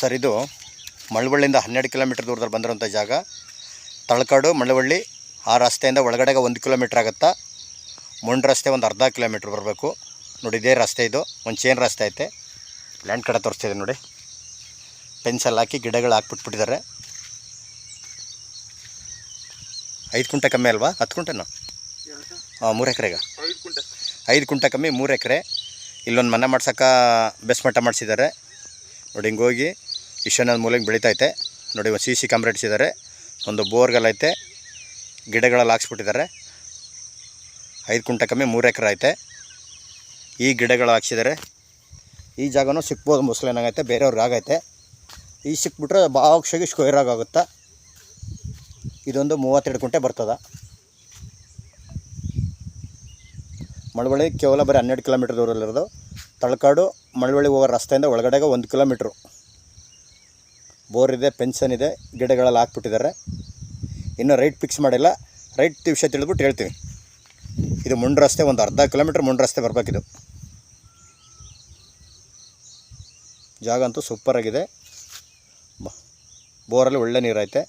Sir ಇದು ಮಳವಳ್ಳಿಯಿಂದ ಹನ್ನೆರಡು kilometre ದೂರದಲ್ಲಿ ಬಂದಿರೋಂಥ ಜಾಗ. ತಳಕಾಡು, ಮಳವಳ್ಳಿ, ಆ ರಸ್ತೆಯಿಂದ ಒಳಗಡೆಗೆ ಒಂದು ಕಿಲೋಮೀಟ್ರ್ ಆಗುತ್ತಾ, ಮುಂಡ್ ರಸ್ತೆ ಒಂದು ಅರ್ಧ ಕಿಲೋಮೀಟ್ರ್ ಬರಬೇಕು. ನೋಡಿ, ಇದೇ ರಸ್ತೆ ಇದು. ಒಂದು ಚೇನ್ ರಸ್ತೆ ಐತೆ? ಲ್ಯಾಂಡ್ ಕಡೆ ತೋರಿಸ್ತಿದೆ ನೋಡಿ. ಪೆನ್ಸಲ್ ಹಾಕಿ ಗಿಡಗಳು ಹಾಕ್ಬಿಟ್ಬಿಟ್ಟಿದ್ದಾರೆ. ಐದು ಕುಂಟೆ ಕಮ್ಮಿ ಅಲ್ವಾ? ಹತ್ತು ಕುಂಟೆನಾ? ಹಾಂ ಮೂರು ಎಕರೆಗ? ಐದು ಕುಂಟೆ ಕಮ್ಮಿ, ಮೂರು ಎಕರೆ. ಇಲ್ಲೊಂದು ಮನೆ ಮಾಡ್ಸೋಕೆ ಬೆಸ್ಮಟ್ಟ ಮಾಡಿಸಿದ್ದಾರೆ. ನೋಡಿ ಹಿಂಗೆ ಹೋಗಿ ಮೂಲಕ ಮೂಲೆಗೆ ಬೆಳೀತೈತೆ ನೋಡಿ ಒಂದು ಸಿ ಸಿ ಕ್ಯಾಮ್ರಾ ಒಂದು ಬೋರ್ಗಲ್ ಐತೆ. ಗಿಡಗಳಲ್ಲಿ ಹಾಕ್ಸ್ಬಿಟ್ಟಿದ್ದಾರೆ ಐದು ಕುಂಟೆ ಕಮ್ಮಿ ಮೂರು ಎಕರೆ ಐತೆ. ಈ ಗಿಡಗಳು ಹಾಕ್ಸಿದ್ದಾರೆ ಈ ಜಾಗನೂ ಸಿಕ್ಬೋದು ಮುಸ್ಲಿ ಏನಾಗೈತೆ ಬೇರೆಯವ್ರಿಗೆ ಆಗೈತೆ. ಈ ಸಿಕ್ಬಿಟ್ರೆ ಬಾಕ್ಷಾಗಿ ಸ್ಕ್ವೇರ್ ಆಗುತ್ತೆ? ಇದೊಂದು ಮೂವತ್ತೆರಡು ಕುಂಟೆ ಬರ್ತದೆ. ಮಳವಳ್ಳಿ ಕೇವಲ ಬರೀ ಹನ್ನೆರಡು ಕಿಲೋಮೀಟ್ರ್ ದೂರಲ್ಲಿರೋದು. ತಳಕಾಡು ಮಳವಳ್ಳಿ ಹೋಗೋ ರಸ್ತೆಯಿಂದ ಒಳಗಡೆಗೆ ಒಂದು ಕಿಲೋಮೀಟ್ರು. ಬೋರ್ ಇದೆ, ಪೆನ್ಷನ್ ಇದೆ, ಗಿಡಗಳಲ್ಲಿ ಹಾಕ್ಬಿಟ್ಟಿದ್ದಾರೆ. ಇನ್ನೂ ರೈಟ್ ಫಿಕ್ಸ್ ಮಾಡಿಲ್ಲ. ರೈಟ್ ವಿಷಯ ತಿಳಿದ್ಬಿಟ್ಟು ಹೇಳ್ತೀವಿ ಇದು ಮುಂಡ್ ರಸ್ತೆ ಒಂದು ಅರ್ಧ ಕಿಲೋಮೀಟ್ರ್ ಮುಂಡ್ ರಸ್ತೆ ಬರಬೇಕಿದು ಜಾಗ ಅಂತೂ ಸೂಪರಾಗಿದೆ ಬೋರಲ್ಲಿ ಒಳ್ಳೆ ನೀರೈತೆ